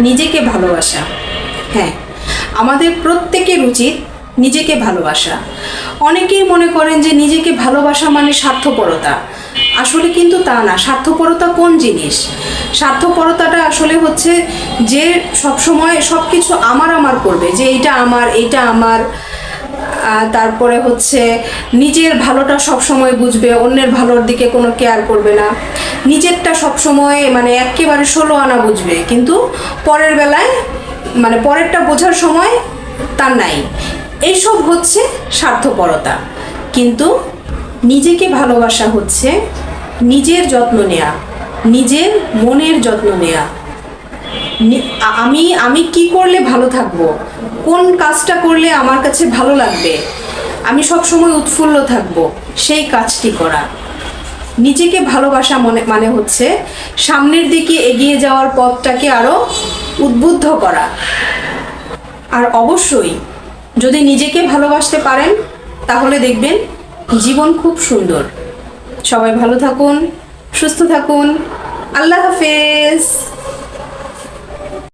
নিজেকে ভালোবাসা। হ্যাঁ আমাদের প্রত্যেকের উচিত নিজেকে ভালোবাসা। অনেকেই মনে করেন যে নিজেকে ভালোবাসা মানে স্বার্থপরতা। আসলে কিন্তু তা না। স্বার্থপরতা কোন জিনিস? স্বার্থপরতাটা আসলে হচ্ছে যে সবসময় সব কিছু আমার আমার করবে, যে এটা আমার, এইটা আমার। তারপরে হচ্ছে নিজের ভালোটা সব সময় বুঝবে, অন্যের ভালোর দিকে কোনো কেয়ার করবে না। নিজেরটা সব সময় মানে একেবারে ষোলো আনা বুঝবে, কিন্তু পরের বেলায় মানে পরেরটা বোঝার সময় তার নাই। এইসব হচ্ছে স্বার্থপরতা। কিন্তু নিজেকে ভালোবাসা হচ্ছে নিজের যত্ন নেয়া, নিজের মনের যত্ন নেয়া। আমি আমি কি করলে ভালো থাকব? কোন কাজটা করলে আমার কাছে ভালো লাগবে? আমি সব সময় উৎফুল্ল থাকব? সেই কাজটি করা। নিজেকে ভালোবাসা মনে মানে হচ্ছে সামনের দিকে এগিয়ে যাওয়ার পথটাকে আরও উদ্বুদ্ধ করা। আর অবশ্যই যদি নিজেকে ভালোবাসতে পারেন, তাহলে দেখবেন জীবন খুব সুন্দর। সবাই ভালো থাকুন, সুস্থ থাকুন। আল্লাহ হাফেজ।